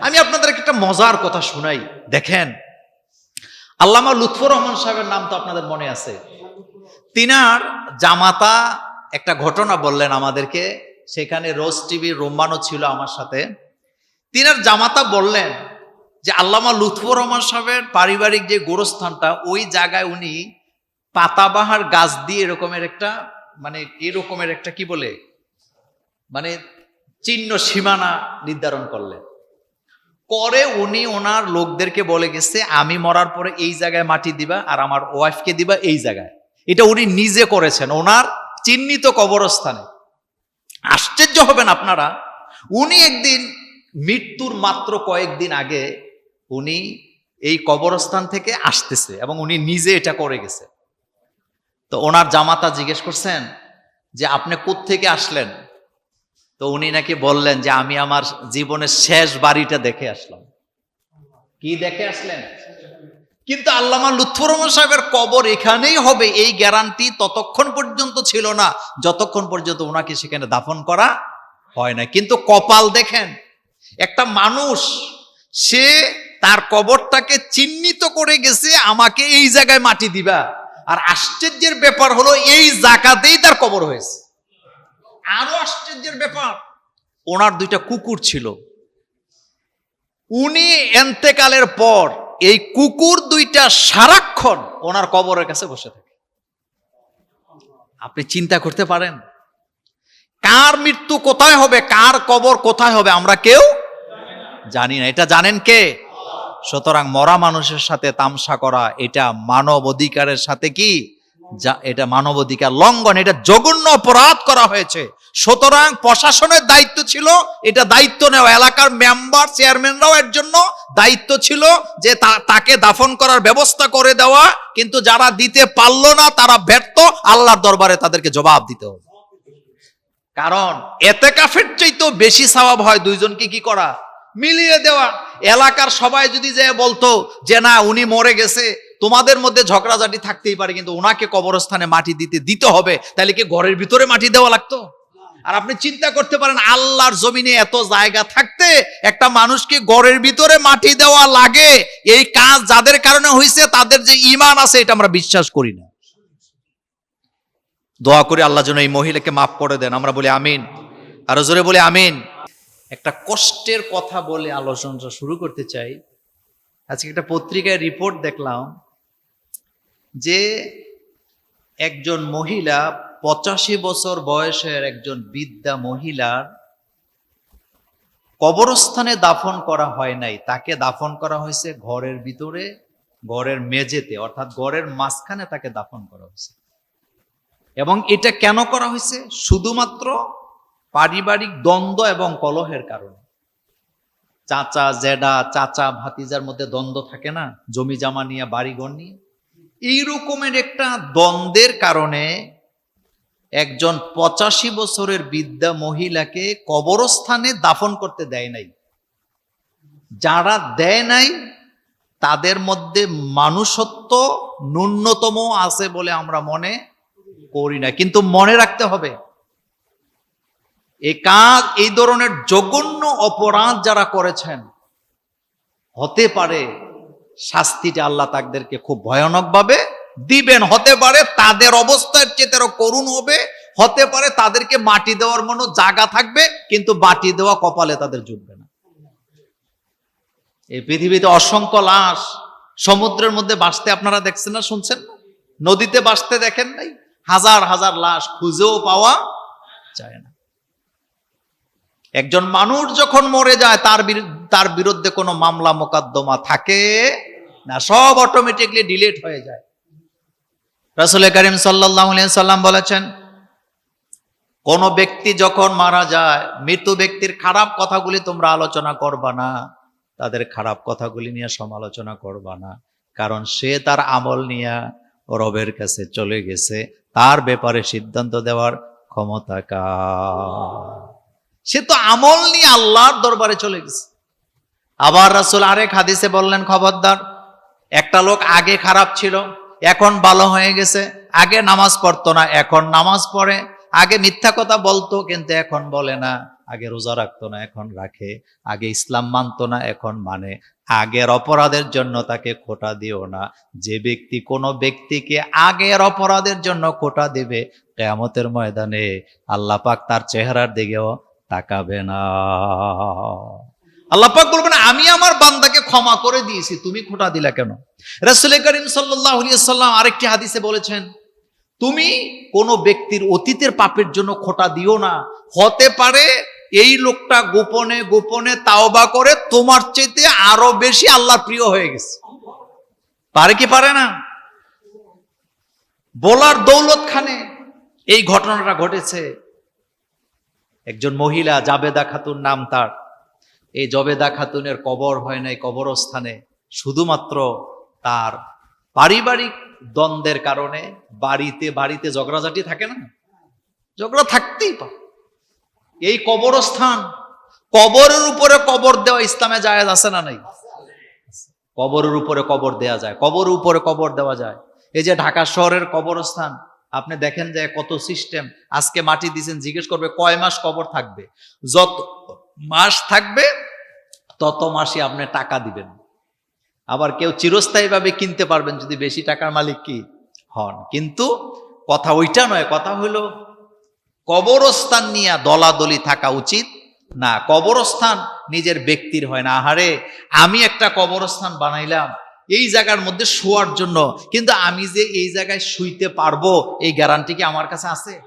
আমি আপনাদের একটা মজার কথা শুনাই। দেখেন, আল্লামা লুৎফর রহমান সাহেবের নাম তো আপনাদের মনে আছে। তিনার জামাতা একটা ঘটনা বললেন আমাদেরকে, সেখানে রোজ টিভির রোম্মানও ছিল আমার সাথে। তিনার জামাতা বললেন যে, আল্লামা লুৎফর রহমান সাহেবের পারিবারিক যে গোরস্থানটা, ওই জায়গায় উনি পাতাবাহার গাছ দিয়ে এরকমের একটা মানে এরকমের একটা কি বলে? মানে চিহ্ন সীমানা নির্ধারণ করলেন। করে উনি ওনার লোকদেরকে বলে গেছে, আমি মরার পরে এই জায়গায় মাটি দিবা আর আমার ওয়াইফকে দিবা এই জায়গায়। এটা উনি নিজে করেছেন, ওনার চিহ্নিত কবরস্থানে। আশ্চর্য হবেন আপনারা, উনি একদিন, মৃত্যুর মাত্র কয়েকদিন আগে উনি এই কবরস্থান থেকে আসতেছে এবং উনি নিজে এটা করে গেছে। তো ওনার জামাতা জিজ্ঞেস করছেন যে, আপনি থেকে আসলেন? তো উনি নাকি বললেন যে আমি আমার জীবনের শেষ বাড়িটা দেখে আসলাম। কি দেখে আসলেন? কিন্তু আল্লামা লুৎফর সাহেবের কবর এখানেই হবে, এই গ্যারান্টি ততক্ষণ পর্যন্ত ছিল না। যতক্ষণ পর্যন্ত ওনাকে সেখানে দাফন করা হয় না কিন্তু কপাল দেখেন, একটা মানুষ, সে তার কবরটাকে চিহ্নিত করে গেছে, আমাকে এই জায়গায় মাটি দিবা। আর আশ্চর্যের ব্যাপার হলো, এই জাকাতেই তার কবর হয়েছে। আরও আশ্চর্যের ব্যাপার। ওনার দুইটা কুকুর ছিল। উনি এন্তেকালের পর এই কুকুর দুইটা সারাক্ষণ ওনার কবরের কাছে বসে থাকে। আপনি চিন্তা করতে পারেন, কার মৃত্যু কোথায় হবে, কার কবর কোথায় হবে, আমরা কেউ জানি না। এটা জানেন কে? সুতরাং মরা মানুষের সাথে তামসা করা, এটা মানব অধিকারের সাথে কি? যা এটা মানব অধিকার লঙ্ঘন, এটা জঘন্য অপরাধ করা হয়েছে। সুতরাং প্রশাসনের দায়িত্ব ছিল, এটা দায়িত্ব নেওয়া। এলাকার মেম্বার, চেয়ারম্যানরাও এর জন্য দায়িত্ব ছিল যে তাকে দাফন করার ব্যবস্থা করে দেওয়া। কিন্তু যারা দিতে পারল না, তারা ব্যর্থ। আল্লাহর দরবারে তাদেরকে জবাব দিতে হবে। কারণ এতে কাফের চাইতেও বেশি স্বভাব হয় দুইজনকে কি করা? মিলিয়ে দেওয়া। এলাকার সবাই যদি যে বলতো যে না, উনি মরে গেছে তোমাদের মধ্যে ঝগড়াঝাটি থাকতেই পারে, কিন্তু ওনাকে কবরস্থানে মাটি দিতে দিতে হবে। তাহলে কি ঘরের ভিতরে মাটি দেওয়া লাগতো? আর আপনি চিন্তা করতে পারেন, আল্লাহর জমিনে এত জায়গা থাকতে একটা মানুষকে ঘরের ভিতরে মাটি দেওয়া লাগে। এই কাজ যাদের কারণে হয়েছে তাদের যে ইমান আছে, এটা আমরা বিশ্বাস করি না। দোয়া করে আল্লাহ যেন এই মহিলাকে মাফ করে দেন। আমরা বলি আমিন। আরও জোরে বলি আমিন। একটা কষ্টের কথা বলে আলোচনাটা শুরু করতে চাই। আজকে একটা পত্রিকায় রিপোর্ট দেখলাম যে একজন মহিলা পঁচাশি বছর বয়সের একজন বিদ্যা মহিলার কবরস্থানে দাফন করা হয় নাই। তাকে দাফন করা হয়েছে ঘরের ভিতরে, ঘরের মেঝেতে, অর্থাৎ ঘরের মাঝখানে তাকে দাফন করা হয়েছে। এবং এটা কেন করা হয়েছে? শুধুমাত্র পারিবারিক দ্বন্দ্ব এবং কলহের কারণে। চাচা, জেডা, চাচা, ভাতিজার মধ্যে দ্বন্দ্ব থাকে না? জমি জামা নিয়ে, বাড়িঘর নিয়ে। এই রকমের একটা দ্বন্দ্বের কারণে একজন পঁচাশি বছরের বিদ্যা মহিলাকে কবরস্থানে দাফন করতে দেয় নাই। যারা দেয় নাই, তাদের মধ্যে মানুষত্ব ন্যূনতম আছে বলে আমরা মনে করি না। কিন্তু মনে রাখতে হবে, এ কাজ, এই ধরনের জঘন্য অপরাধ যারা করেছেন, হতে পারে শাস্তিটা আল্লাহ তাদেরকে খুব ভয়ানকভাবে দিবেন। হতে পারে তাদের অবস্থার চেয়ে তেরো করুণ হবে, হতে পারে তাদেরকে মাটি দেওয়ার মতো জায়গা থাকবে, কিন্তু মাটি দেওয়া কপালে তাদের জুটবে না। এই পৃথিবীতে অসংখ্য লাশ, সমুদ্রের মধ্যে বাঁচতে আপনারা দেখছেন না, শুনছেন না? নদীতে বাঁচতে দেখেন নাই? হাজার হাজার লাশ খুঁজেও পাওয়া যায় না। একজন মানুষ যখন মরে যায়, তার তার বিরুদ্ধে কোনো মামলা মোকদ্দমা থাকে না, সব অটোমেটিকলি ডিলিট হয়ে যায়। রাসুল করিম সাল্লাহ সাল্লাম বলেছেন, কোন ব্যক্তি যখন মারা যায় মৃত ব্যক্তির খারাপ কথাগুলি তোমরা আলোচনা করবা না, তাদের খারাপ কথাগুলি নিয়ে সমালোচনা করবা না, কারণ সে তার আমল নিয়ে রবের কাছে চলে গেছে, তার ব্যাপারে সিদ্ধান্ত দেওয়ার ক্ষমতা কার? সে তো আমল নিয়ে আল্লাহর দরবারে চলে গেছে। আবার রাসুল আরেক হাদিসে বললেন, খবরদার, একটা লোক আগে খারাপ ছিল, এখন ভালো হয়ে গেছে, আগে নামাজ পড়তো না, এখন নামাজ পড়ে, আগে মিথ্যা কথা বলতো, কিন্তু এখন বলে না, আগে রোজা রাখতো না, এখন রাখে, আগে ইসলাম মানতো না, এখন মানে আগের অপরাধের জন্য তাকে খোটা দিও না, যে ব্যক্তি কোনো ব্যক্তিকে আগের অপরাধের জন্য খোটা দিবে, কেয়ামতের ময়দানে আল্লাহ পাক তার চেহারার দিকেও তাকাবে না। আল্লাহ পাক বলবেন, আমি আমার বান্দাকে ক্ষমা করে দিয়েছি, তুমি খোটা দিলা কেন? রাসূল করিম সাল্লাম আরেকটি হাদিসে বলেছেন, তুমি কোনো ব্যক্তির অতীতের পাপের জন্য খোটা দিও না। হতে পারে এই লোকটা গোপনে গোপনে তাওবা করে তোমার চাইতে আরও বেশি আল্লাহ প্রিয় হয়ে গেছে। পারে কি পারে না? বলার দৌলত খানে এই ঘটনাটা ঘটেছে। একজন মহিলা জাবেদা খাতুন নাম তার। এই জবেদা খাতুনের কবর হয় নাই কবরস্থানে, শুধুমাত্র তার পারিবারিক দ্বন্দ্বের কারণে বাড়িতে বাড়িতে ঝগড়াঝাটি থাকে না? ঝগড়া থাকতেই পারে। এই কবরস্থান, কবরের উপরে কবর দেওয়া ইসলামে জায়েজ আছে না নাই? কবরের উপরে কবর দেওয়া যায়। কবরের উপরে কবর দেওয়া যায়। এই যে ঢাকা শহরের কবরস্থান, আপনি দেখেন যে কত সিস্টেম আজকে মাটি দিয়েছেন জিজ্ঞেস করবে কয় মাস কবর থাকবে? যত মাস থাকবে, তত মাসে আপনি টাকা দিবেন। আবার কেউ চিরস্থায়ীভাবে কিনতে পারবেন যদি বেশি টাকার মালিক কি হন। কিন্তু কথা ওইটা নয়, কথা হলো কবরস্থান নিয়ে দলাদলি থাকা উচিত না। কবরস্থান নিজের ব্যক্তির হয় না। আহারে, আমি একটা কবরস্থান বানাইলাম, এই জায়গার মধ্যে শোয়ার জন্য, কিন্তু আমি যে এই জায়গায় শুইতে পারব, এই গ্যারান্টি কি আমার কাছে আছে?